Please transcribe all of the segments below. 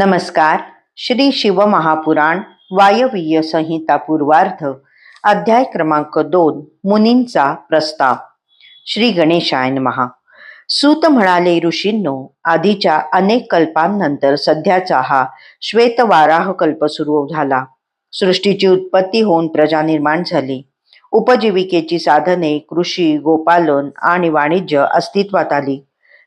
नमस्कार. श्री शिवमहापुराण वायवीय संहिता पूर्वार्ध अध्याय क्रमांक दोन मुनींचा प्रस्ताव. श्री गणेशायन महा सूत म्हणाले ऋषींनो आधीच्या अनेक कल्पांनंतर सध्याचा हा श्वेतवाराह कल्प सुरू झाला. सृष्टीची उत्पत्ती होऊन प्रजा निर्माण झाली. उपजीविकेची साधने कृषी गोपालन आणि वाणिज्य अस्तित्वात आली.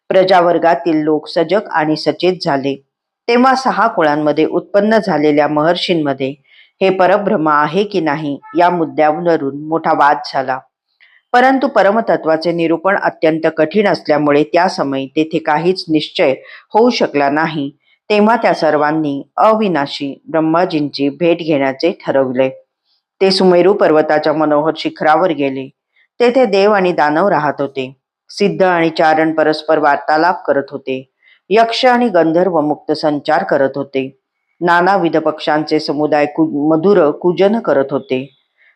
प्रजावर्गातील लोक सजग आणि सचेत झाले. तेव्हा सहा कुळांमध्ये उत्पन्न झालेल्या महर्षींमध्ये हे परब्रह्म आहे की नाही या मुद्द्यावरून मोठा वाद झाला. परंतु परमतत्वाचे निरूपण अत्यंत कठीण असल्यामुळे त्या समयी तेथे काहीच निश्चय होऊ शकला नाही. तेव्हा त्या सर्वांनी अविनाशी ब्रह्माजींची भेट घेण्याचे ठरवले. ते सुमेरू पर्वताच्या मनोहर शिखरावर गेले. तेथे देव आणि दानव राहत होते. सिद्ध आणि चारण परस्पर वार्तालाप करत होते. यक्ष आणि गंधर्व मुक्त संचार करत होते. नानाविध पक्षांचे समुदाय कु मधुर कुजन करत होते.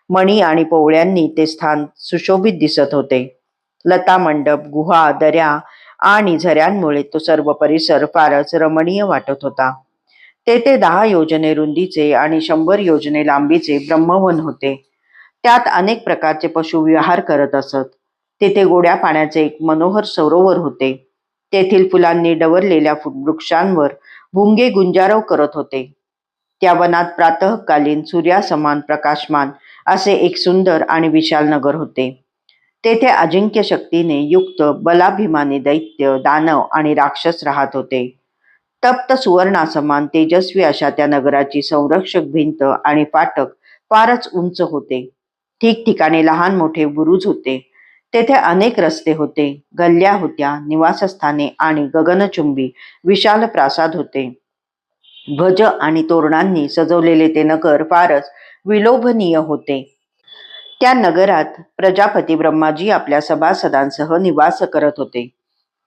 मणी आणि पोवळ्यांनी ते स्थान सुशोभित दिसत होते. लता मंडप गुहा दऱ्या आणि झऱ्यांमुळे तो सर्व परिसर फारच रमणीय वाटत होता. तेथे दहा योजने रुंदीचे आणि शंभर योजने लांबीचे ब्रह्मवन होते. त्यात अनेक प्रकारचे पशु विहार करत असत. तेथे गोड्या पाण्याचे एक मनोहर सरोवर होते. तेथील फुलांनी डवरलेल्या फु- वृक्षांवर भुंगे गुंजारव करत होते. त्या वनात प्रातःकालीन सूर्यासमान प्रकाशमान असे एक सुंदर आणि विशाल नगर होते. तेथे अजिंक्य शक्तीने युक्त बलाभिमानी दैत्य दानव आणि राक्षस राहत होते. तप्त सुवर्णासमान तेजस्वी अशा त्या नगराची संरक्षक भिंत आणि फाटक फारच उंच होते. ठिकठिकाणी लहान मोठे बुरुज होते. तेथे अनेक रस्ते होते. गल्ल्या होत्या निवासस्थाने आणि गगनचुंबी विशाल प्रासाद होते. ध्वज आणि तोरणांनी सजवलेले ते नगर फारच विलोभनीय होते. त्या नगरात प्रजापती ब्रह्माजी आपल्या सभासदांसह निवास करत होते.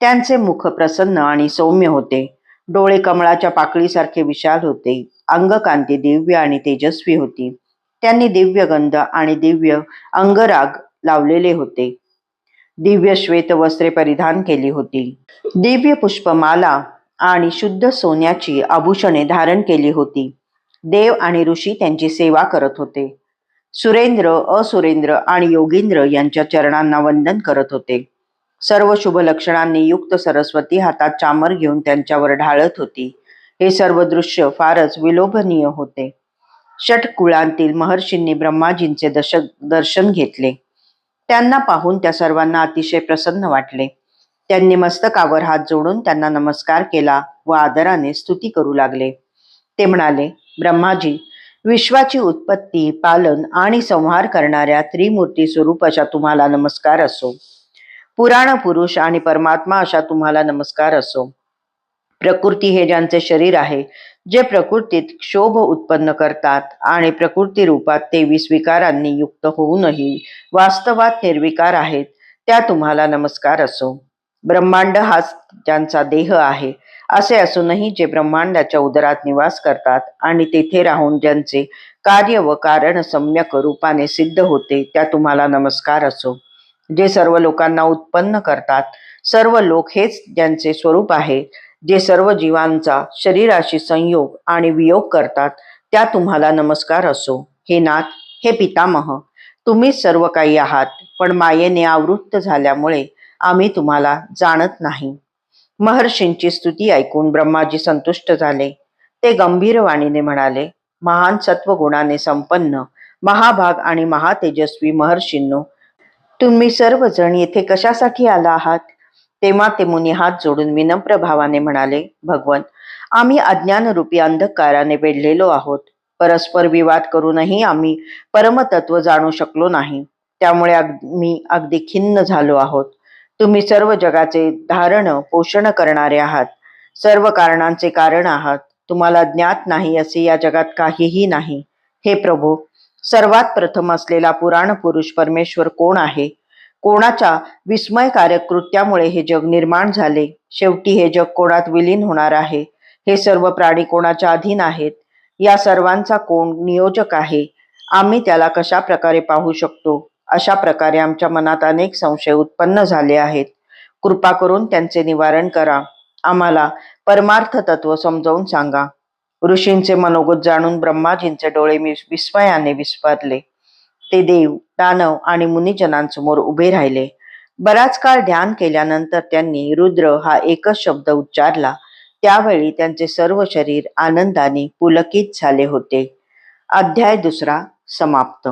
त्यांचे मुख प्रसन्न आणि सौम्य होते. डोळे कमळाच्या पाकळीसारखे विशाल होते. अंगकांती दिव्य आणि तेजस्वी होती. त्यांनी दिव्य गंध आणि दिव्य अंगराग लावलेले होते. दिव्य श्वेत वस्त्रे परिधान केली होती. दिव्य पुष्पमाला आणि शुद्ध सोन्याची आभूषणे धारण केली होती. देव आणि ऋषी त्यांची सेवा करत होते. सुरेंद्र असुरेंद्र आणि योगींद्र यांच्या चरणांना वंदन करत होते. सर्व शुभ लक्षणांनी युक्त सरस्वती हातात चामर घेऊन त्यांच्यावर ढाळत होती. हे सर्व दृश्य फारच विलोभनीय होते. षटकुळांतील महर्षींनी ब्रह्माजींचे दश दर्शन घेतले. त्यांना पाहून त्या सर्वांना अतिशय प्रसन्न वाटले. त्यांनी मस्तकावर हात जोडून त्यांना नमस्कार केला व आदराने स्तुती करू लागले. ते म्हणाले ब्रह्माजी विश्वाची उत्पत्ती पालन आणि संहार करणाऱ्या त्रिमूर्ती स्वरूप अशा तुम्हाला नमस्कार असो. पुराण पुरुष आणि परमात्मा अशा तुम्हाला नमस्कार असो. प्रकृती हे ज्यांचे शरीर आहे जे प्रकृतीत क्षोभ उत्पन्न करतात आणि प्रकृती रूपात ते विस्विकारांनी युक्त होऊनही वास्तवात निर्विकार आहेत त्या तुम्हाला नमस्कार असो. ब्रह्मांड हाच ज्यांचा देह आहे असे असूनही जे ब्रह्मांडाच्या उदरात निवास करतात आणि तेथे राहून ज्यांचे कार्य व कारण सम्यक रूपाने सिद्ध होते त्या तुम्हाला नमस्कार असो. जे सर्व लोकांना उत्पन्न करतात सर्व लोक हेच ज्यांचे स्वरूप आहे जे सर्व जीवांचा शरीराशी संयोग आणि वियोग करतात त्या तुम्हाला नमस्कार असो. हे नाथ हे पितामह तुम्हीच सर्व काही आहात पण मायेने आवृत्त झाल्यामुळे आम्ही तुम्हाला जाणत नाही. महर्षींची स्तुती ऐकून ब्रह्माजी संतुष्ट झाले. ते गंभीर वाणीने म्हणाले महान सत्वगुणाने संपन्न महाभाग आणि महातेजस्वी महर्षींनो तुम्ही सर्वजण येथे कशासाठी आला आहात? तेव्हा ते मुनी हात जोडून विनम्र भावाने म्हणाले भगवन आम्ही अज्ञानरूपी अंधकाराने वेढलेलो आहोत. परस्पर विवाद करूनही आम्ही परमतत्व जाणू शकलो नाही. त्यामुळे मी अगदी खिन्न झालो आहोत. तुम्ही सर्व जगाचे धारण पोषण करणारे आहात. सर्व कारणांचे कारण आहात. तुम्हाला ज्ञात नाही असे या जगात काहीही नाही. हे प्रभू सर्वात प्रथम असलेला पुराण पुरुष परमेश्वर कोण आहे? कोणाच्या विस्मयकारक कृत्यामुळे हे जग निर्माण झाले? शेवटी हे जग कोणात विलीन होणार आहे? हे सर्व प्राणी कोणाच्या अधीन आहेत? या सर्वांचा कोण नियोजक आहे? आम्ही त्याला कशा प्रकारे पाहू शकतो? अशा प्रकारे आमच्या मनात अनेक संशय उत्पन्न झाले आहेत. कृपा करून त्यांचे निवारण करा. आम्हाला परमार्थ तत्व समजावून सांगा. ऋषींचे मनोगत जाणून ब्रह्माजींचे डोळे विस्मयाने विस्फारले ते देव दानव आणि मुनिजनांसमोर उभे राहिले. बराच काळ ध्यान केल्यानंतर त्यांनी रुद्र हा एकच शब्द उच्चारला. त्यावेळी त्यांचे सर्व शरीर आनंदाने पुलकित झाले होते. अध्याय दुसरा समाप्त.